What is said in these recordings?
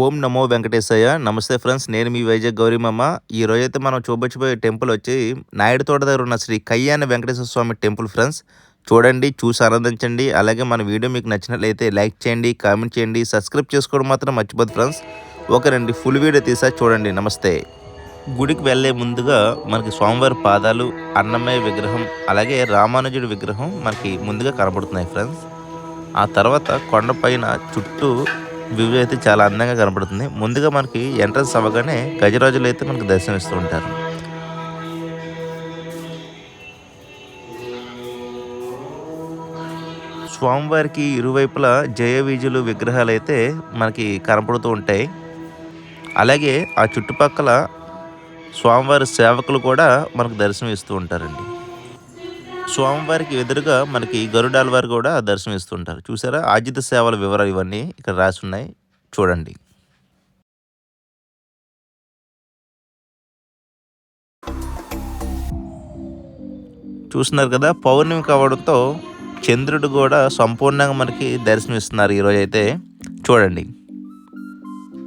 ఓం నమో వెంకటేశయ్య. నమస్తే ఫ్రెండ్స్ నేను మీ వైజాగ్ గౌరీమమ్మ. ఈ రోజు అయితే మనం చూపించబోయే టెంపుల్ వచ్చి నాయుడు తోట దగ్గర ఉన్న శ్రీ కయ్యాన వెంకటేశ్వర స్వామి టెంపుల్ ఫ్రెండ్స్. చూడండి చూసి ఆనందించండి. అలాగే మన వీడియో మీకు నచ్చినట్లయితే లైక్ చేయండి కామెంట్ చేయండి సబ్స్క్రైబ్ చేసుకోవడం మాత్రం మర్చిపోదు ఫ్రెండ్స్. ఒక రండి ఫుల్ వీడియో తీసా చూడండి నమస్తే. గుడికి వెళ్ళే ముందుగా మనకి స్వామివారి పాదాలు అన్నమయ్య విగ్రహం అలాగే రామానుజుడి విగ్రహం మనకి ముందుగా కనబడుతున్నాయి ఫ్రెండ్స్. ఆ తర్వాత కొండపైన చుట్టూ వ్యూ అయితే చాలా అందంగా కనపడుతుంది. ముందుగా మనకి ఎంట్రన్స్ అవ్వగానే గజరాజులు అయితే మనకు దర్శనమిస్తూ ఉంటారు. స్వామివారికి ఇరువైపులా జయ వీజులు విగ్రహాలు అయితే మనకి కనపడుతూ ఉంటాయి. అలాగే ఆ చుట్టుపక్కల స్వామివారి సేవకులు కూడా మనకు దర్శనం ఇస్తూ ఉంటారండి. స్వామివారికి ఎదురుగా మనకి గరుడాల వారు కూడా దర్శనమిస్తుంటారు. చూసారా? ఆజిత సేవల వివరాలు ఇవన్నీ ఇక్కడ రాసి ఉన్నాయి చూడండి. చూస్తున్నారు కదా? పౌర్ణమి కావడంతో చంద్రుడు కూడా సంపూర్ణంగా మనకి దర్శనమిస్తున్నారు ఈరోజు అయితే చూడండి.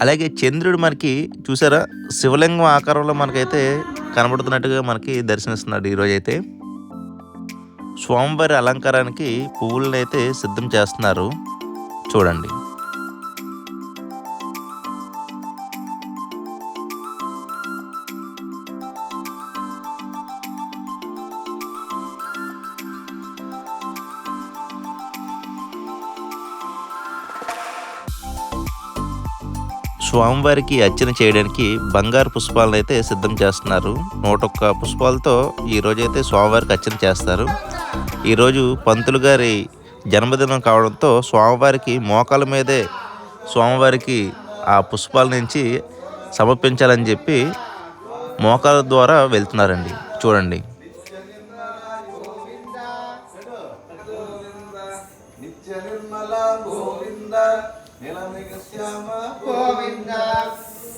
అలాగే చంద్రుడు మనకి చూసారా? శివలింగం ఆకారంలో మనకైతే కనబడుతున్నట్టుగా మనకి దర్శనమిస్తున్నాడు ఈరోజు అయితే స్వామివారి అలంకారానికి పువ్వులను అయితే సిద్ధం చేస్తున్నారు. చూడండి. స్వామివారికి అర్చన చేయడానికి బంగారు పుష్పాలను అయితే సిద్ధం చేస్తున్నారు. నూట ఒక్క పుష్పాలతో ఈ రోజైతే స్వామివారికి అర్చన చేస్తారు. ఈరోజు పంతులు గారి జన్మదినం కావడంతో స్వామివారికి మోకాల మీదే స్వామివారికి ఆ పుష్పాల నుంచి సమర్పించాలని చెప్పి మోకాల ద్వారా వెళ్తున్నారండి. చూడండి.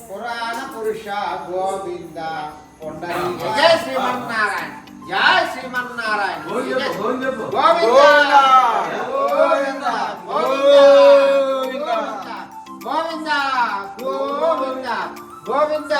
పురాణ పురుష గోవింద శ్రీమన్నారాయణ. జయ శ్రీమన్నారాయణ గోవింద గోవింద గోవింద గోవింద గోవింద గోవింద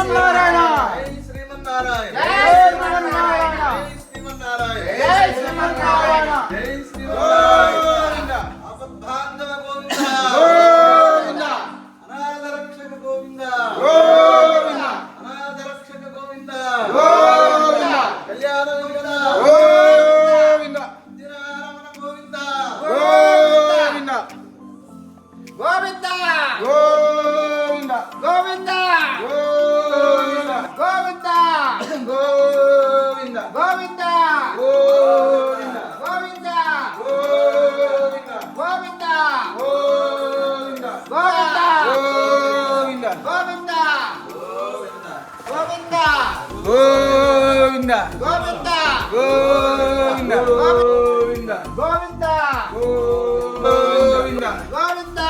శ్రీమన్నారాయణ. శ్రీమన్నారాయణ. శ్రీమన్నారాయణ. శ్రీమన్నారాయణ. 고민다 고민다 고민다 고민다 고민다 고민다 고민다 고민다 고민다 고민다 고민다 고민다 고민다 고민다 고민다 고민다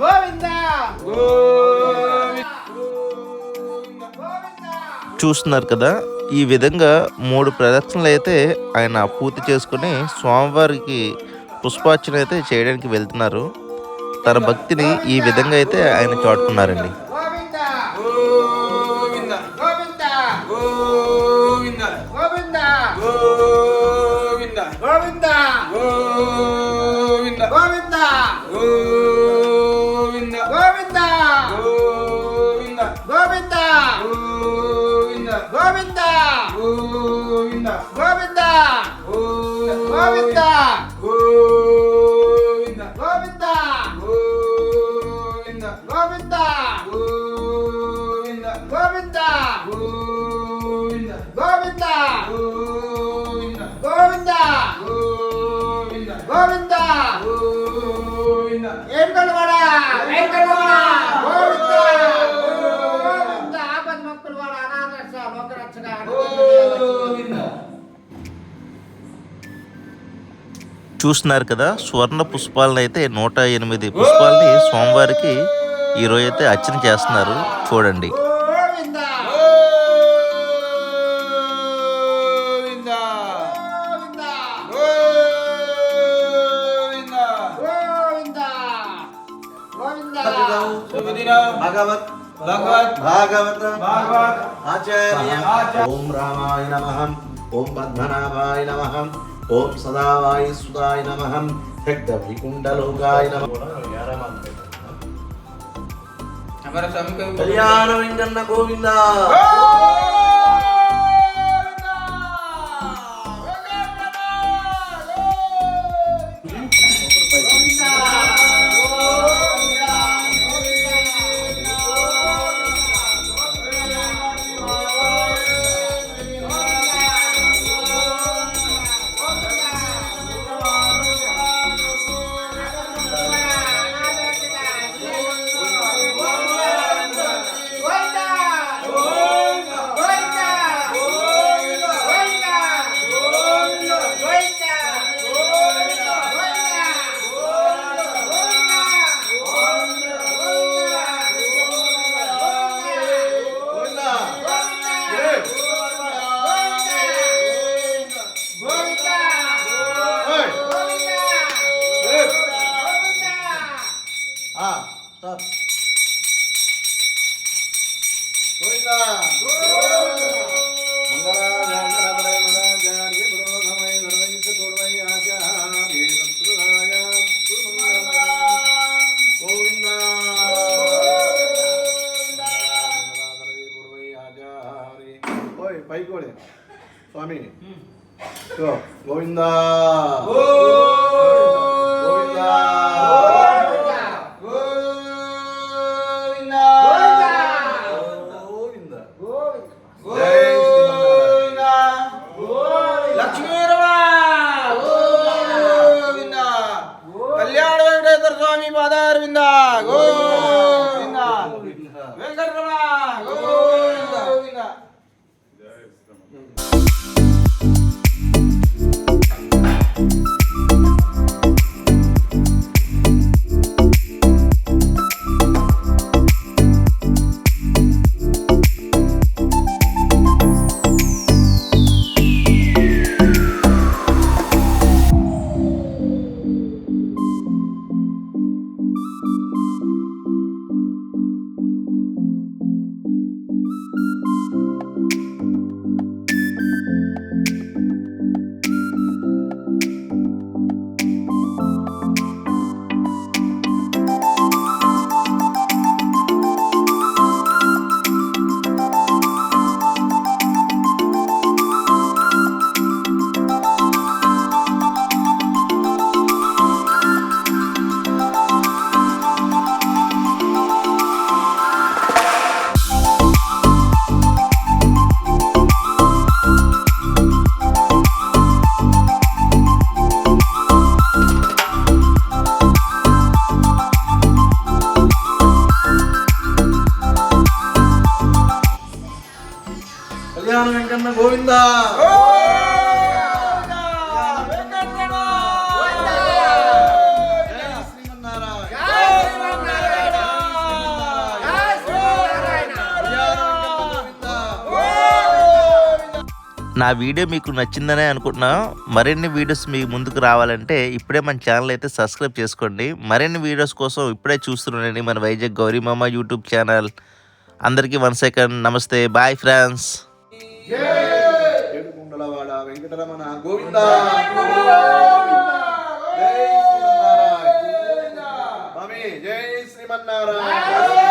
గోవింద! చూస్తున్నారు కదా ఈ విధంగా మూడు ప్రదక్షిణలు అయితే ఆయన పూర్తి చేసుకుని స్వామివారికి పుష్పార్చన అయితే చేయడానికి వెళ్తున్నారు. తన భక్తిని ఈ విధంగా అయితే ఆయన చాటుకున్నారండి. చూస్తున్నారు కదా స్వర్ణ పుష్పాలను అయితే నూట ఎనిమిది పుష్పాలని స్వామివారికి ఈరోజు అయితే అర్చన చేస్తున్నారు. చూడండి. గోవింద! గోవింద! గోవింద! గోవింద! గోవింద! గోవింద! శుభదినం భగవత్ భగవత్ భాగవత భాగవత్ ఆచార్య ఆచార్య. ఓం రామాయ నమ ఓం పద్మనాభాయ నమ ఓం సదావాయి సుదాయ నమహం శక్త వైకుంఠలోకాయ నమ కళ్యాణ వెంకన్న గోవిందా. 자, 뭐 있나? 뭐 있나? 뭐 있나? 뭐 있나? 네, 있나? ലക്ഷ്മി ഗോവിന്ദ കല്യാണ വെങ്കടേശ്വര സ്വാമി പാദാരവിന്ദ ഗോവിന്ദ గోవింద. నా వీడియో మీకు నచ్చిందనే అనుకుంటున్నా. మరిన్ని వీడియోస్ మీ ముందుకు రావాలంటే ఇప్పుడే మన ఛానల్ అయితే సబ్స్క్రైబ్ చేసుకోండి. మరిన్ని వీడియోస్ కోసం ఇప్పుడే చూస్తుండండి మన వైజాగ్ గౌరీమామ యూట్యూబ్ ఛానల్ అందరికీ వన్ సెకండ్ నమస్తే. Bye friends Edukondalavada Venkataramana. Govinda. జై శ్రీమన్నారాయణ. జై శ్రీమన్నారాయణ.